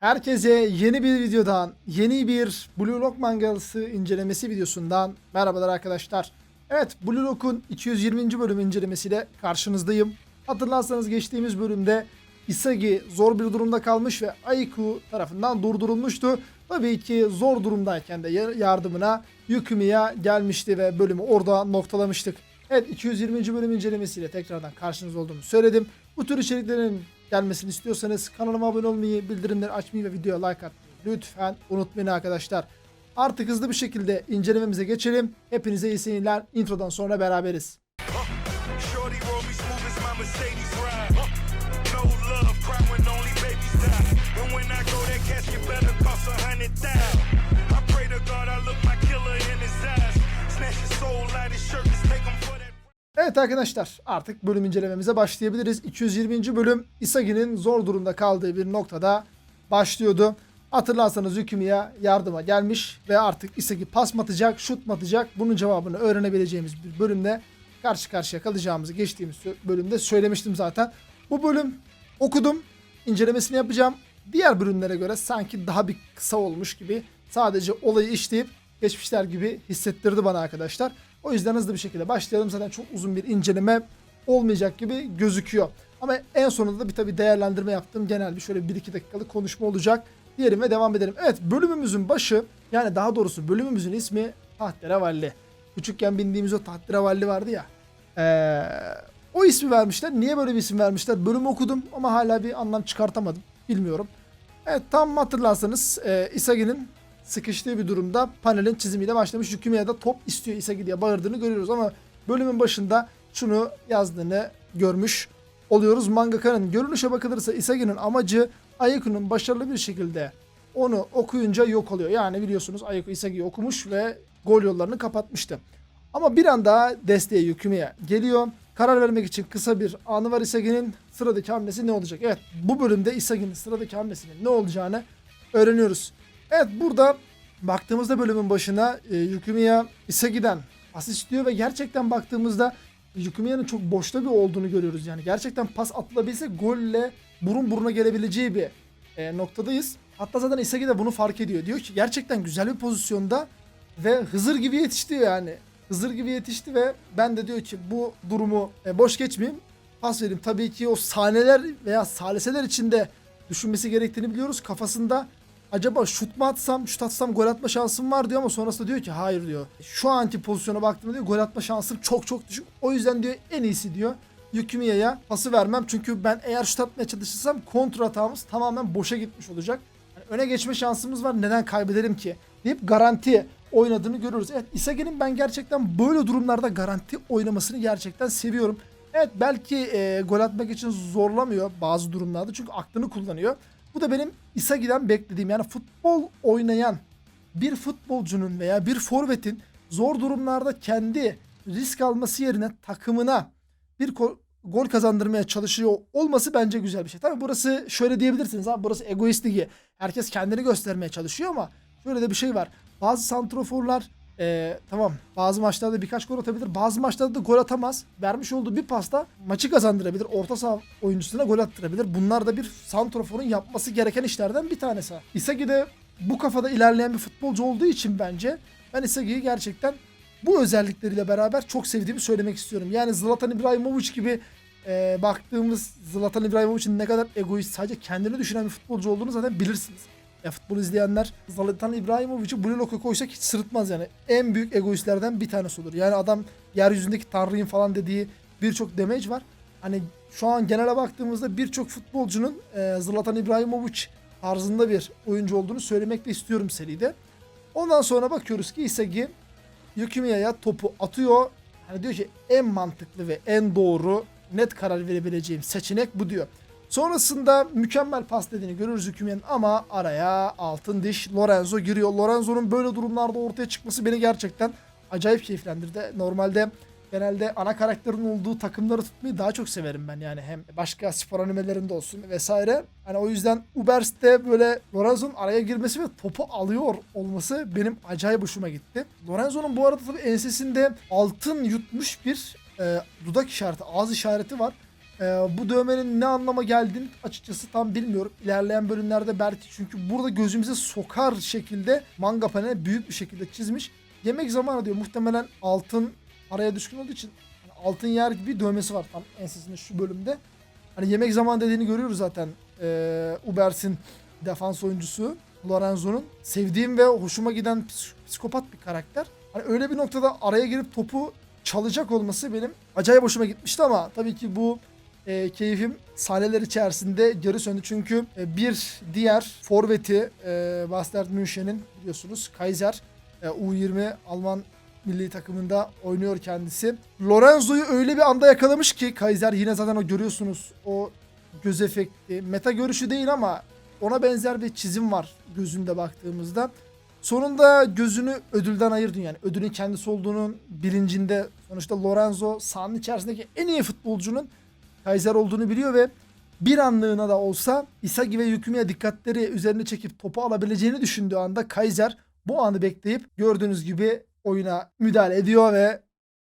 Herkese yeni bir videodan, yeni bir Blue Lock mangalısı incelemesi videosundan merhabalar arkadaşlar. Evet, Blue Lock'un 220. bölüm incelemesiyle karşınızdayım. Hatırlarsanız geçtiğimiz bölümde Isagi zor bir durumda kalmış ve Aiku tarafından durdurulmuştu. Tabii ki zor durumdayken de yar- yardımına Yukumiya gelmişti ve bölümü orada noktalamıştık. Evet 220. bölüm incelemesiyle tekrardan karşınızda olduğumu söyledim. Bu tür içeriklerin gelmesini istiyorsanız kanalıma abone olmayı, bildirimleri açmayı ve videoya like atmayı lütfen unutmayın arkadaşlar. Artık hızlı bir şekilde incelememize geçelim. Hepinize iyi seyirler. Introdan sonra beraberiz. Shirt, just take him for. Evet arkadaşlar artık bölüm incelememize başlayabiliriz. 220. bölüm Isagi'nin zor durumda kaldığı bir noktada başlıyordu. Hatırlarsanız Yukumiya yardıma gelmiş ve artık Isagi pas mı atacak, şut mu atacak bunun cevabını öğrenebileceğimiz bir bölümde karşı karşıya kalacağımızı geçtiğimiz bölümde söylemiştim zaten. Bu bölüm okudum, incelemesini yapacağım. Diğer bölümlere göre sanki daha bir kısa olmuş gibi sadece olayı işleyip geçmişler gibi hissettirdi bana arkadaşlar. O yüzden hızlı bir şekilde başlayalım. Zaten çok uzun bir inceleme olmayacak gibi gözüküyor. Ama en sonunda da bir tabi değerlendirme yaptığım genel bir şöyle 1-2 dakikalık konuşma olacak diyelim ve devam edelim. Evet bölümümüzün başı yani daha doğrusu bölümümüzün ismi Tahterevalli. Küçükken bindiğimiz o Tahterevalli vardı ya. Ee, o ismi vermişler. Niye böyle bir isim vermişler? Bölümü okudum ama hala bir anlam çıkartamadım. Bilmiyorum. Evet tam hatırlarsanız e, Isagi'nin sıkıştığı bir durumda panelin çizimiyle başlamış. Yukumiya da top istiyor Isagi diye bağırdığını görüyoruz ama bölümün başında şunu yazdığını görmüş oluyoruz. Mangaka'nın görünüşe bakılırsa Isagi'nin amacı Ayeku'nun başarılı bir şekilde onu okuyunca yok oluyor. Yani biliyorsunuz Ayeku Isagi'yi okumuş ve gol yollarını kapatmıştı. Ama bir anda desteğe Yukumiya geliyor. Karar vermek için kısa bir anı var Isagi'nin. Sıradaki hamlesi ne olacak? Evet bu bölümde Isagi'nin sıradaki hamlesinin ne olacağını öğreniyoruz. Evet burada baktığımızda bölümün başına e, Yukumiya Isagi'den asist istiyor ve gerçekten baktığımızda Yukumiya'nın çok boşta bir olduğunu görüyoruz. Yani gerçekten pas atılabilse golle burun buruna gelebileceği bir e, noktadayız. Hatta zaten Isagi de bunu fark ediyor. Diyor ki gerçekten güzel bir pozisyonda ve Hızır gibi yetişti yani. Hızır gibi yetişti ve ben de diyor ki bu durumu e, boş geçmeyeyim. Pas vereyim. Tabii ki o sahneler veya saliseler içinde düşünmesi gerektiğini biliyoruz. Kafasında acaba şut mu atsam, şut atsam gol atma şansım var diyor ama sonrasında diyor ki hayır diyor. Şu anki pozisyona baktığımda diyor gol atma şansım çok çok düşük. O yüzden diyor en iyisi diyor. Yukimiya'ya pası vermem. Çünkü ben eğer şut atmaya çalışırsam kontra hatamız tamamen boşa gitmiş olacak. Yani öne geçme şansımız var. Neden kaybedelim ki? deyip garanti oynadığını görüyoruz. Evet Isagi'nin ben gerçekten böyle durumlarda garanti oynamasını gerçekten seviyorum. Evet belki e, gol atmak için zorlamıyor bazı durumlarda çünkü aklını kullanıyor. Bu da benim Isagi'den beklediğim yani futbol oynayan bir futbolcunun veya bir forvetin zor durumlarda kendi risk alması yerine takımına bir gol kazandırmaya çalışıyor olması bence güzel bir şey. Tabii burası şöyle diyebilirsiniz abi burası egoist ligi. Herkes kendini göstermeye çalışıyor ama şöyle de bir şey var. Bazı santroforlar eee, tamam bazı maçlarda birkaç gol atabilir. Bazı maçlarda da gol atamaz. Vermiş olduğu bir pasta maçı kazandırabilir. Orta saha oyuncusuna gol attırabilir. Bunlar da bir santroforun yapması gereken işlerden bir tanesi. Isagi de bu kafada ilerleyen bir futbolcu olduğu için bence ben Isagi'yi gerçekten bu özellikleriyle beraber çok sevdiğimi söylemek istiyorum. Yani Zlatan İbrahimovic gibi e, baktığımız Zlatan İbrahimovic'in ne kadar egoist sadece kendini düşünen bir futbolcu olduğunu zaten bilirsiniz. Ya futbol izleyenler Zlatan İbrahimovic'i Blue Lock'a koysak hiç sırıtmaz yani. En büyük egoistlerden bir tanesi olur. Yani adam yeryüzündeki tanrıyım falan dediği birçok damage var. Hani şu an genele baktığımızda birçok futbolcunun e, Zlatan İbrahimovic tarzında bir oyuncu olduğunu söylemek de istiyorum seride. Ondan sonra bakıyoruz ki Isagi Yukimiya'ya topu atıyor. Hani diyor ki en mantıklı ve en doğru net karar verebileceğim seçenek bu diyor. Sonrasında mükemmel pas dediğini görürüz Yukimiya'nın ama araya altın diş Lorenzo giriyor. Lorenzo'nun böyle durumlarda ortaya çıkması beni gerçekten acayip keyiflendirdi. Normalde genelde ana karakterin olduğu takımları tutmayı daha çok severim ben yani hem başka spor animelerinde olsun vesaire. Hani o yüzden Ubers'te böyle Lorenzo'nun araya girmesi ve topu alıyor olması benim acayip hoşuma gitti. Lorenzo'nun bu arada tabii ensesinde altın yutmuş bir e, dudak işareti, ağız işareti var. Ee, bu dövmenin ne anlama geldiğini açıkçası tam bilmiyorum. İlerleyen bölümlerde belki çünkü burada gözümüze sokar şekilde manga paneli büyük bir şekilde çizmiş. Yemek zamanı diyor. Muhtemelen altın araya düşkün olduğu için hani altın yer gibi dövmesi var tam ensesinde şu bölümde. Hani yemek zamanı dediğini görüyoruz zaten. Ee, Ubers'in defans oyuncusu Lorenzo'nun. Sevdiğim ve hoşuma giden psik- psikopat bir karakter. Hani öyle bir noktada araya girip topu çalacak olması benim acayip hoşuma gitmişti ama tabii ki bu e, keyfim sahneler içerisinde geri söndü. Çünkü e, bir diğer forveti e, Bastard München'in biliyorsunuz Kaiser e, U20 Alman milli takımında oynuyor kendisi. Lorenzo'yu öyle bir anda yakalamış ki Kaiser yine zaten o görüyorsunuz o göz efekti. Meta görüşü değil ama ona benzer bir çizim var gözünde baktığımızda. Sonunda gözünü ödülden ayırdın yani ödülün kendisi olduğunun bilincinde sonuçta Lorenzo sahanın içerisindeki en iyi futbolcunun Kaiser olduğunu biliyor ve bir anlığına da olsa Isagi ve Yukumi'ye dikkatleri üzerine çekip topu alabileceğini düşündüğü anda Kaiser bu anı bekleyip gördüğünüz gibi oyuna müdahale ediyor ve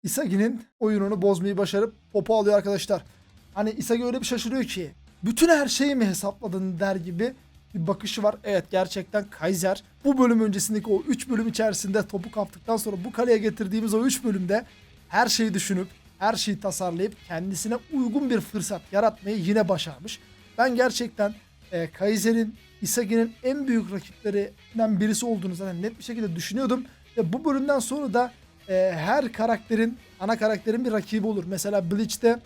Isagi'nin oyununu bozmayı başarıp topu alıyor arkadaşlar. Hani Isagi öyle bir şaşırıyor ki bütün her şeyi mi hesapladın der gibi bir bakışı var. Evet gerçekten Kaiser bu bölüm öncesindeki o 3 bölüm içerisinde topu kaptıktan sonra bu kaleye getirdiğimiz o 3 bölümde her şeyi düşünüp her şeyi tasarlayıp kendisine uygun bir fırsat yaratmayı yine başarmış. Ben gerçekten e, Kaiser'in Isagi'nin en büyük rakiplerinden birisi olduğunu zaten net bir şekilde düşünüyordum. Ve bu bölümden sonra da e, her karakterin, ana karakterin bir rakibi olur. Mesela Bleach'te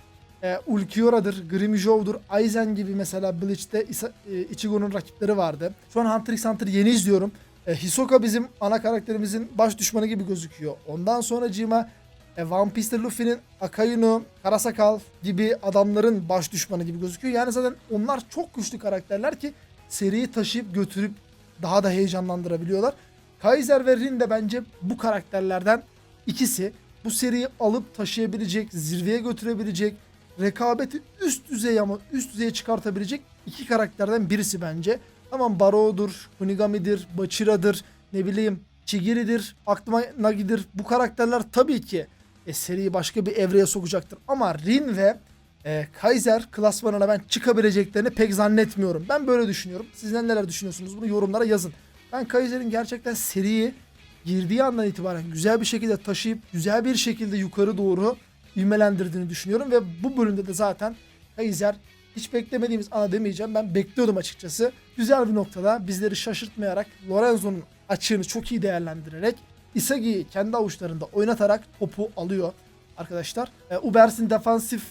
e, Ulquiora'dır, Grimjow'dur, Aizen gibi mesela Bleach'te Isa- e, Ichigo'nun rakipleri vardı. Şu an Hunter x Hunter yeni izliyorum. E, Hisoka bizim ana karakterimizin baş düşmanı gibi gözüküyor. Ondan sonra Cima e, One Piece'te Luffy'nin Akainu, Karasakal gibi adamların baş düşmanı gibi gözüküyor. Yani zaten onlar çok güçlü karakterler ki seriyi taşıyıp götürüp daha da heyecanlandırabiliyorlar. Kaiser ve Rin de bence bu karakterlerden ikisi. Bu seriyi alıp taşıyabilecek, zirveye götürebilecek, rekabeti üst düzey ama üst düzeye çıkartabilecek iki karakterden birisi bence. Tamam Baro'dur, Kunigami'dir, Bachira'dır, ne bileyim Chigiri'dir, aklıma Nagi'dir. Bu karakterler tabii ki e, seriyi başka bir evreye sokacaktır. Ama Rin ve e, Kaiser klasmanına ben çıkabileceklerini pek zannetmiyorum. Ben böyle düşünüyorum. Sizler neler düşünüyorsunuz? Bunu yorumlara yazın. Ben Kaiser'in gerçekten seriyi girdiği andan itibaren güzel bir şekilde taşıyıp güzel bir şekilde yukarı doğru ivmelendirdiğini düşünüyorum ve bu bölümde de zaten Kaiser hiç beklemediğimiz ana demeyeceğim. Ben bekliyordum açıkçası. Güzel bir noktada bizleri şaşırtmayarak Lorenzo'nun açığını çok iyi değerlendirerek Isagi'yi kendi avuçlarında oynatarak topu alıyor arkadaşlar. E, Ubers'in defansif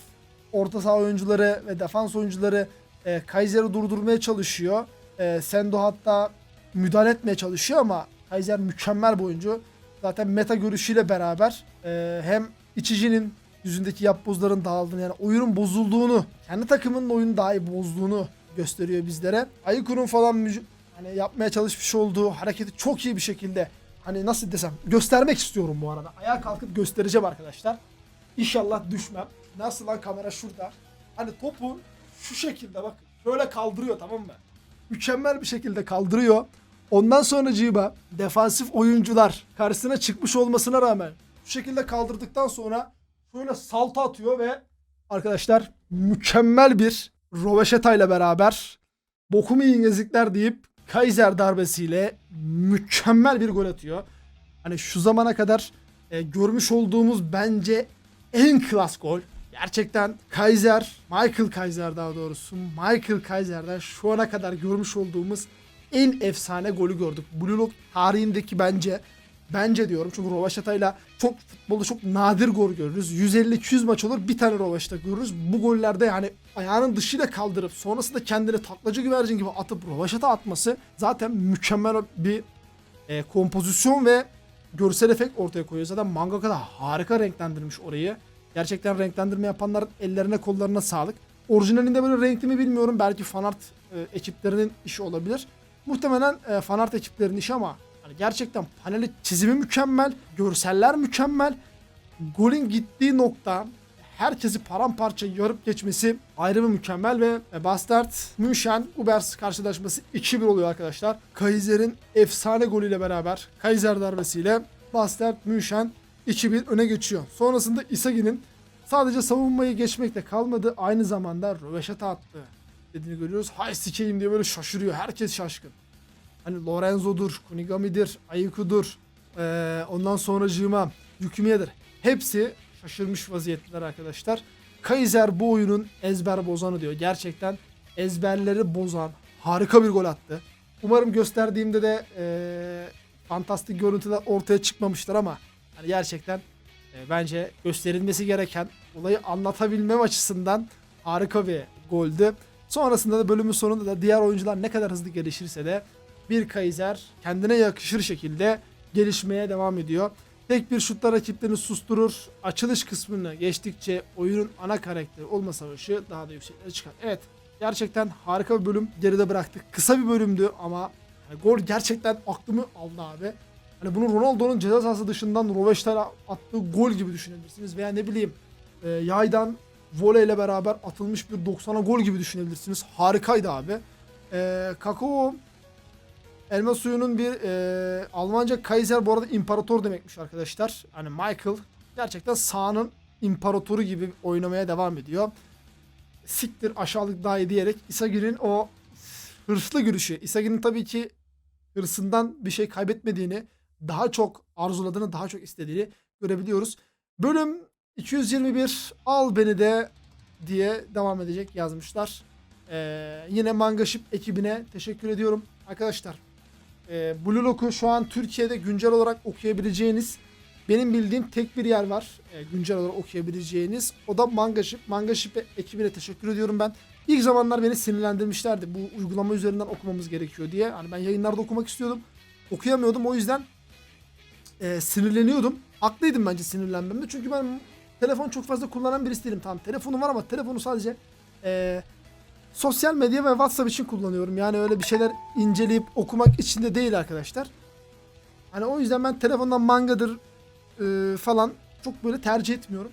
orta saha oyuncuları ve defans oyuncuları e, Kaiser'i durdurmaya çalışıyor. E, Sendo hatta müdahale etmeye çalışıyor ama Kaiser mükemmel bir oyuncu. Zaten meta görüşüyle beraber e, hem içicinin yüzündeki yapbozların dağıldığını yani oyunun bozulduğunu, kendi takımının oyunu daha iyi bozduğunu gösteriyor bizlere. Ayuku'nun falan hani yapmaya çalışmış olduğu hareketi çok iyi bir şekilde hani nasıl desem göstermek istiyorum bu arada. Ayağa kalkıp göstereceğim arkadaşlar. İnşallah düşmem. Nasıl lan kamera şurada. Hani topu şu şekilde bak şöyle kaldırıyor tamam mı? Mükemmel bir şekilde kaldırıyor. Ondan sonra Ciba defansif oyuncular karşısına çıkmış olmasına rağmen şu şekilde kaldırdıktan sonra şöyle salto atıyor ve arkadaşlar mükemmel bir Roveşeta ile beraber bokumu yiyin deyip Kaiser darbesiyle mükemmel bir gol atıyor. Hani şu zamana kadar e, görmüş olduğumuz bence en klas gol. Gerçekten Kaiser, Michael Kaiser daha doğrusu Michael Kaiser'den şu ana kadar görmüş olduğumuz en efsane golü gördük. Blue Lock tarihindeki bence bence diyorum çünkü Rovaşata'yla çok futbolda çok nadir gol görürüz. 150-200 maç olur bir tane Rovaşata görürüz. Bu gollerde yani ayağının dışıyla kaldırıp sonrasında kendini taklacı güvercin gibi atıp Rovaşata atması zaten mükemmel bir e, kompozisyon ve görsel efekt ortaya koyuyor. Zaten mangaka da harika renklendirmiş orayı. Gerçekten renklendirme yapanların ellerine kollarına sağlık. Orijinalinde böyle renkli mi bilmiyorum. Belki fanart e, ekiplerinin işi olabilir. Muhtemelen e, fanart ekiplerinin işi ama hani gerçekten paneli çizimi mükemmel, görseller mükemmel. Golün gittiği nokta herkesi paramparça yarıp geçmesi ayrı mükemmel ve Bastard München Ubers karşılaşması 2-1 oluyor arkadaşlar. Kaiser'in efsane golüyle beraber Kaiser darbesiyle Bastard München 2-1 öne geçiyor. Sonrasında Isagi'nin Sadece savunmayı geçmekle kalmadı. Aynı zamanda röveşata attı. Dediğini görüyoruz. Hay sikeyim diye böyle şaşırıyor. Herkes şaşkın. Hani Lorenzo'dur, Kunigami'dir, Ayuku'dur. Ee, ondan sonracığıma Yukimiye'dir. Hepsi şaşırmış vaziyetteler arkadaşlar. Kaiser bu oyunun ezber bozanı diyor. Gerçekten ezberleri bozan harika bir gol attı. Umarım gösterdiğimde de ee, fantastik görüntüler ortaya çıkmamıştır ama hani gerçekten e, bence gösterilmesi gereken olayı anlatabilmem açısından harika bir goldü. Sonrasında da bölümün sonunda da diğer oyuncular ne kadar hızlı gelişirse de bir Kaiser kendine yakışır şekilde gelişmeye devam ediyor. Tek bir şutla rakiplerini susturur. Açılış kısmını geçtikçe oyunun ana karakteri olma savaşı daha da yükseklere çıkar. Evet gerçekten harika bir bölüm geride bıraktık. Kısa bir bölümdü ama yani gol gerçekten aklımı aldı abi. Hani bunu Ronaldo'nun ceza sahası dışından Roveş'ten attığı gol gibi düşünebilirsiniz. Veya ne bileyim e, yaydan voleyle beraber atılmış bir 90'a gol gibi düşünebilirsiniz. Harikaydı abi. E, Kakao elma suyunun bir e, Almanca Kaiser bu arada imparator demekmiş arkadaşlar. Hani Michael gerçekten sahanın imparatoru gibi oynamaya devam ediyor. Siktir aşağılık dahi diyerek Isagi'nin o hırslı görüşü. Isagi'nin tabii ki hırsından bir şey kaybetmediğini, daha çok arzuladığını, daha çok istediğini görebiliyoruz. Bölüm 221 al beni de diye devam edecek yazmışlar. Ee, yine Manga ekibine teşekkür ediyorum. Arkadaşlar e, Blue Lock'u şu an Türkiye'de güncel olarak okuyabileceğiniz benim bildiğim tek bir yer var. e, güncel olarak okuyabileceğiniz. O da Manga Ship. Manga Ship ekibine teşekkür ediyorum ben. İlk zamanlar beni sinirlendirmişlerdi. Bu uygulama üzerinden okumamız gerekiyor diye. Hani ben yayınlarda okumak istiyordum. Okuyamıyordum. O yüzden e, sinirleniyordum. Haklıydım bence sinirlenmemde. Çünkü ben telefon çok fazla kullanan birisi değilim. Tamam telefonum var ama telefonu sadece e, sosyal medya ve WhatsApp için kullanıyorum. Yani öyle bir şeyler inceleyip okumak için de değil arkadaşlar. Hani o yüzden ben telefondan mangadır e, falan çok böyle tercih etmiyorum.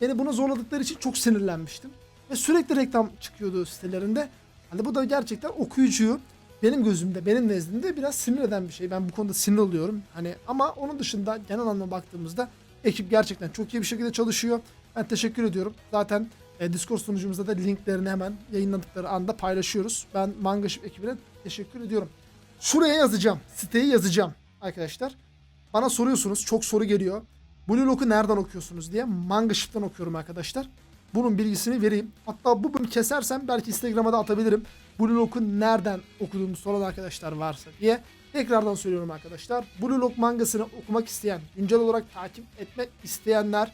Beni buna zorladıkları için çok sinirlenmiştim. Ve sürekli reklam çıkıyordu sitelerinde. Hani bu da gerçekten okuyucuyu benim gözümde, benim nezdimde biraz sinir eden bir şey. Ben bu konuda sinir oluyorum. Hani ama onun dışında genel anlamda baktığımızda ekip gerçekten çok iyi bir şekilde çalışıyor. Ben teşekkür ediyorum. Zaten e, Discord sunucumuzda da linklerini hemen yayınladıkları anda paylaşıyoruz. Ben Manga Ship ekibine teşekkür ediyorum. Şuraya yazacağım. Siteyi yazacağım arkadaşlar. Bana soruyorsunuz. Çok soru geliyor. Blue Lock'u nereden okuyorsunuz diye. Manga Ship'ten okuyorum arkadaşlar. Bunun bilgisini vereyim. Hatta bu bölümü kesersem belki Instagram'a da atabilirim. Blue Lock'u nereden okuduğumu soran arkadaşlar varsa diye. Tekrardan söylüyorum arkadaşlar. Blue Lock mangasını okumak isteyen, güncel olarak takip etmek isteyenler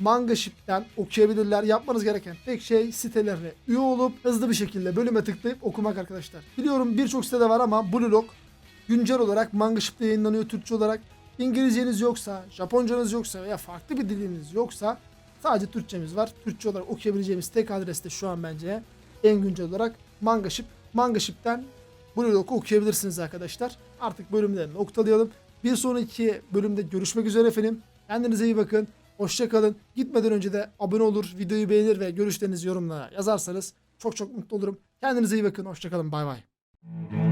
Manga Ship'ten okuyabilirler. Yapmanız gereken tek şey sitelerine üye olup hızlı bir şekilde bölüme tıklayıp okumak arkadaşlar. Biliyorum birçok sitede var ama Blue Lock güncel olarak Manga Ship'te yayınlanıyor Türkçe olarak. İngilizceniz yoksa, Japoncanız yoksa veya farklı bir diliniz yoksa sadece Türkçemiz var. Türkçe olarak okuyabileceğimiz tek adres de şu an bence en güncel olarak Manga Ship. Manga Ship'ten Blue Lock'u okuyabilirsiniz arkadaşlar. Artık bölümde noktalayalım. Bir sonraki bölümde görüşmek üzere efendim. Kendinize iyi bakın. Hoşçakalın. Gitmeden önce de abone olur, videoyu beğenir ve görüşlerinizi yorumlara yazarsanız çok çok mutlu olurum. Kendinize iyi bakın. Hoşçakalın. Bay bay.